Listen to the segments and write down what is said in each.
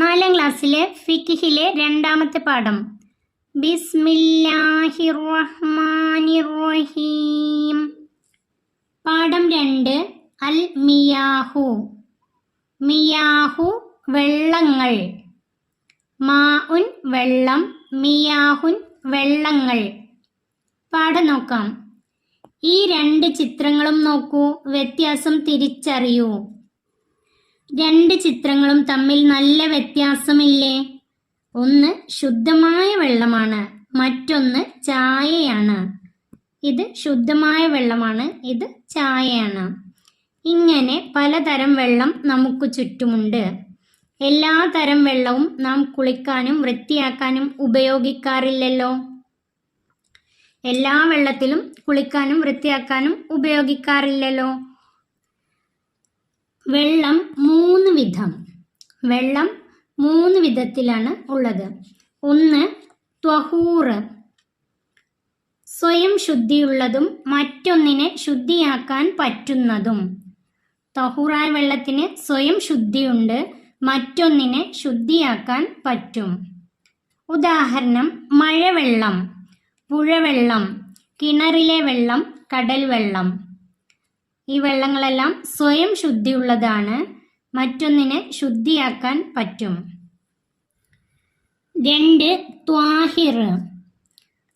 നാലാം ക്ലാസ്സിലെ ഫിക്കിഹിലെ രണ്ടാമത്തെ പാഠം. ബിസ്മില്ലാഹിർ റഹ്മാനിർ റഹീം പാഠം രണ്ട് അൽ മിയാഹു. മിയാഹു വെള്ളങ്ങൾ. മാഉൻ വെള്ളം മിയാഹുൻ വെള്ളങ്ങൾ. പാഠം നോക്കാം. ഈ രണ്ട് ചിത്രങ്ങളും നോക്കൂ വ്യത്യാസം തിരിച്ചറിയൂ. രണ്ട് ചിത്രങ്ങളും തമ്മിൽ നല്ല വ്യത്യാസമില്ലേ? ഒന്ന് ശുദ്ധമായ വെള്ളമാണ് മറ്റൊന്ന് ചായയാണ്. ഇത് ശുദ്ധമായ വെള്ളമാണ് ഇത് ചായയാണ്. ഇങ്ങനെ പലതരം വെള്ളം നമുക്ക് ചുറ്റുമുണ്ട്. എല്ലാ തരം വെള്ളവും നാം കുളിക്കാനും വൃത്തിയാക്കാനും ഉപയോഗിക്കാറില്ലല്ലോ. എല്ലാ വെള്ളത്തിലും കുളിക്കാനും വൃത്തിയാക്കാനും ഉപയോഗിക്കാറില്ലല്ലോ. വെള്ളം വിധം. വെള്ളം മൂന്ന് വിധത്തിലാണ് ഉള്ളത്. ഒന്ന് ത്വഹൂറ്. സ്വയം ശുദ്ധിയുള്ളതും മറ്റൊന്നിനെ ശുദ്ധിയാക്കാൻ പറ്റുന്നതും. തഹൂറാൻ വെള്ളത്തിന് സ്വയം ശുദ്ധിയുണ്ട് മറ്റൊന്നിനെ ശുദ്ധിയാക്കാൻ പറ്റും. ഉദാഹരണം മഴവെള്ളം പുഴവെള്ളം കിണറിലെ വെള്ളം കടൽ വെള്ളം ഈ വെള്ളങ്ങളെല്ലാം സ്വയം ശുദ്ധിയുള്ളതാണ്. മറ്റൊന്നിനെ ശുദ്ധിയാക്കാൻ പറ്റും. രണ്ട് ത്വാഹിർ.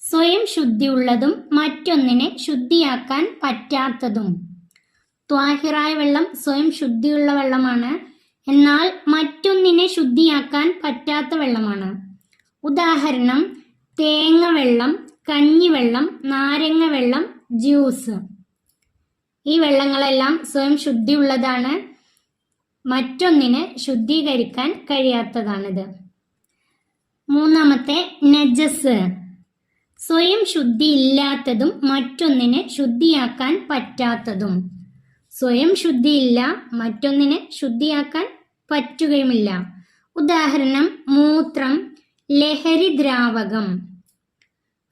സ്വയം ശുദ്ധിയുള്ളതും മറ്റൊന്നിനെ ശുദ്ധിയാക്കാൻ പറ്റാത്തതും. ത്വാഹിറായ വെള്ളം സ്വയം ശുദ്ധിയുള്ള വെള്ളമാണ്. എന്നാൽ മറ്റൊന്നിനെ ശുദ്ധിയാക്കാൻ പറ്റാത്ത വെള്ളമാണ്. ഉദാഹരണം തേങ്ങ വെള്ളം കഞ്ഞിവെള്ളം നാരങ്ങ വെള്ളം ജ്യൂസ്. ഈ വെള്ളങ്ങളെല്ലാം സ്വയം ശുദ്ധിയുള്ളതാണ്. മറ്റൊന്നിനെ ശുദ്ധീകരിക്കാൻ കഴിയാത്തതാണിത്. മൂന്നാമത്തെ നജസ്. സ്വയം ശുദ്ധി ഇല്ലാത്തതും മറ്റൊന്നിനെ ശുദ്ധിയാക്കാൻ പറ്റാത്തതും. സ്വയം ശുദ്ധിയില്ല മറ്റൊന്നിനെ ശുദ്ധിയാക്കാൻ പറ്റുകയുമില്ല. ഉദാഹരണം മൂത്രം ലഹരി ദ്രാവകം.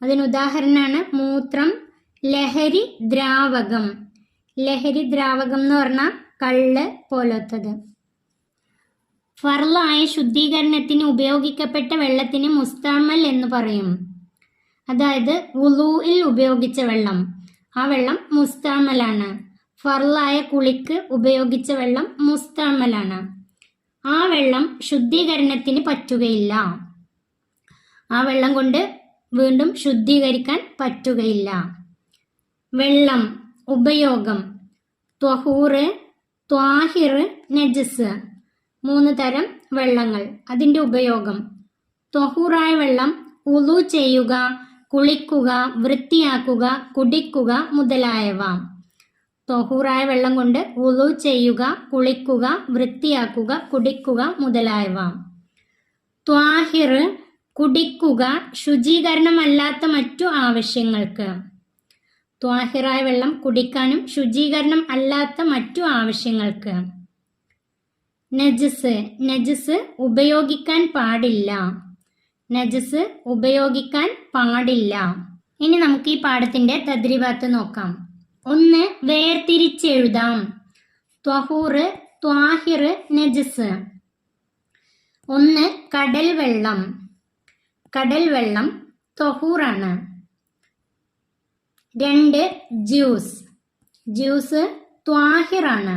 അതിന് ഉദാഹരണമാണ് മൂത്രം ലഹരി ദ്രാവകം. ലഹരി ദ്രാവകം എന്ന് പറഞ്ഞാൽ കള്ള് പോലത്തത്. ഫർളായ ശുദ്ധീകരണത്തിന് ഉപയോഗിക്കപ്പെട്ട വെള്ളത്തിന് മുസ്താമൽ എന്ന് പറയും. അതായത് ഉലൂയിൽ ഉപയോഗിച്ച വെള്ളം. ആ വെള്ളം മുസ്താമലാണ്. ഫർളായ കുളിക്ക് ഉപയോഗിച്ച വെള്ളം മുസ്താമലാണ്. ആ വെള്ളം ശുദ്ധീകരണത്തിന് പറ്റുകയില്ല. ആ വെള്ളം കൊണ്ട് വീണ്ടും ശുദ്ധീകരിക്കാൻ പറ്റുകയില്ല. വെള്ളം ഉപയോഗം. ത്വഹൂറ് ത്വാഹിർ നജസ്. മൂന്ന് തരം വെള്ളങ്ങൾ. അതിന്റെ ഉപയോഗം. ത്വഹൂറായ വെള്ളം ഉളു ചെയ്യുക കുളിക്കുക വൃത്തിയാക്കുക കുടിക്കുക മുതലായവ. ത്വഹൂറായ വെള്ളം കൊണ്ട് ഉളു ചെയ്യുക കുളിക്കുക വൃത്തിയാക്കുക കുടിക്കുക മുതലായവ. ത്വാഹിർ കുടിക്കുക ശുചീകരണമല്ലാത്ത മറ്റു ആവശ്യങ്ങൾക്ക്. ത്വാഹിറായ വെള്ളം കുടിക്കാനും ശുചീകരണം അല്ലാത്ത മറ്റു ആവശ്യങ്ങൾക്ക്. നജസ്. നജസ് ഉപയോഗിക്കാൻ പാടില്ല. നജസ് ഉപയോഗിക്കാൻ പാടില്ല. ഇനി നമുക്ക് ഈ പാഠത്തിന്റെ തദ്രിവാത്ത് നോക്കാം. ഒന്ന് വേർതിരിച്ചെഴുതാം. ത്വഹൂറ് ത്വാഹിർ നജസ്. ഒന്ന് കടൽ വെള്ളം കടൽ വെള്ളം ത്വഹൂറാണ്. രണ്ട് ജ്യൂസ്. ജ്യൂസ് ത്വാഹിറാണ്.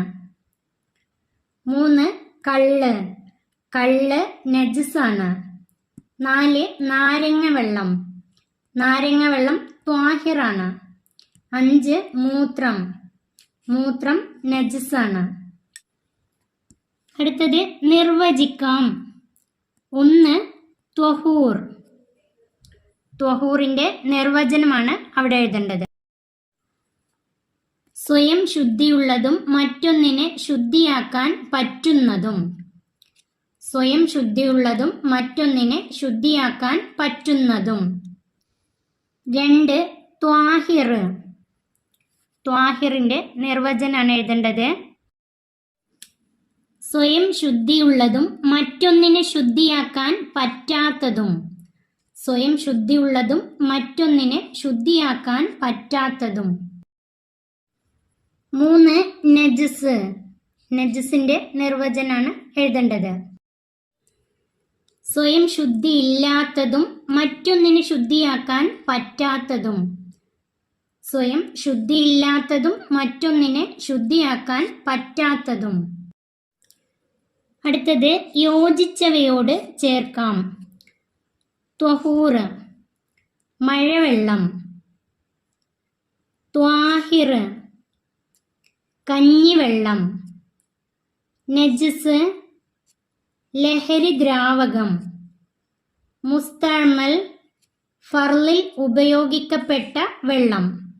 മൂന്ന് കള്ള്. കള്ള് നജസാണ്. നാല് നാരങ്ങ വെള്ളം. നാരങ്ങ വെള്ളം ത്വാഹിറാണ്. അഞ്ച് മൂത്രം. മൂത്രം നജസാണ്. അടുത്തത് നിർവചിക്കാം. ഒന്ന് ത്വഹൂർ. ത്വഹൂറിന്റെ നിർവചനമാണ് അവിടെ എഴുതേണ്ടത്. സ്വയം ശുദ്ധിയുള്ളതും മറ്റൊന്നിനെ ശുദ്ധിയാക്കാൻ പറ്റുന്നതും. സ്വയം ശുദ്ധിയുള്ളതും മറ്റൊന്നിനെ ശുദ്ധിയാക്കാൻ പറ്റുന്നതും. രണ്ട് ത്വാഹിർ. ത്വാഹിറിന്റെ നിർവചനാണ് എഴുതേണ്ടത്. സ്വയം ശുദ്ധിയുള്ളതും മറ്റൊന്നിനെ ശുദ്ധിയാക്കാൻ പറ്റാത്തതും. സ്വയം ശുദ്ധിയുള്ളതും മറ്റൊന്നിനെ ശുദ്ധിയാക്കാൻ പറ്റാത്തതും. മൂന്ന് നജസ്. നജസിന്റെ നിർവചനാണ് എഴുതേണ്ടത്. സ്വയം ശുദ്ധി ഇല്ലാത്തതും മറ്റൊന്നിനെ ശുദ്ധിയാക്കാൻ പറ്റാത്തതും. സ്വയം ശുദ്ധി ഇല്ലാത്തതും മറ്റൊന്നിനെ ശുദ്ധിയാക്കാൻ പറ്റാത്തതും. അടുത്തത് യോജിച്ചവയോട് ചേർക്കാം. ത്വഹൂർ. മഴവെള്ളം. ത്വാഹിർ. കഞ്ഞിവെള്ളം. നജസ് ലഹരി ദ്രാവകം. മുസ്തമൽ ഫർലിൽ ഉപയോഗിക്കപ്പെട്ട വെള്ളം.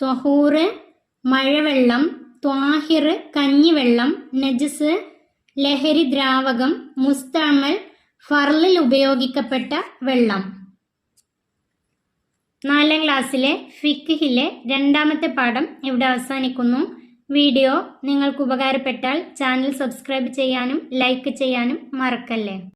ത്വഹൂറ് മഴവെള്ളം. ത്വാഹിർ കഞ്ഞിവെള്ളം. നജസ് ലഹരി ദ്രാവകം. മുസ്തമൽ ഫർലിൽ ഉപയോഗിക്കപ്പെട്ട വെള്ളം. നാലാം ക്ലാസ്സിലെ ഫിക്കിഹിലെ രണ്ടാമത്തെ പാഠം ഇവിടെ അവസാനിക്കുന്നു. വീഡിയോ നിങ്ങൾക്ക് ഉപകാരപ്പെട്ടാൽ ചാനൽ സബ്സ്ക്രൈബ് ചെയ്യാനും ലൈക്ക് ചെയ്യാനും മറക്കല്ലേ?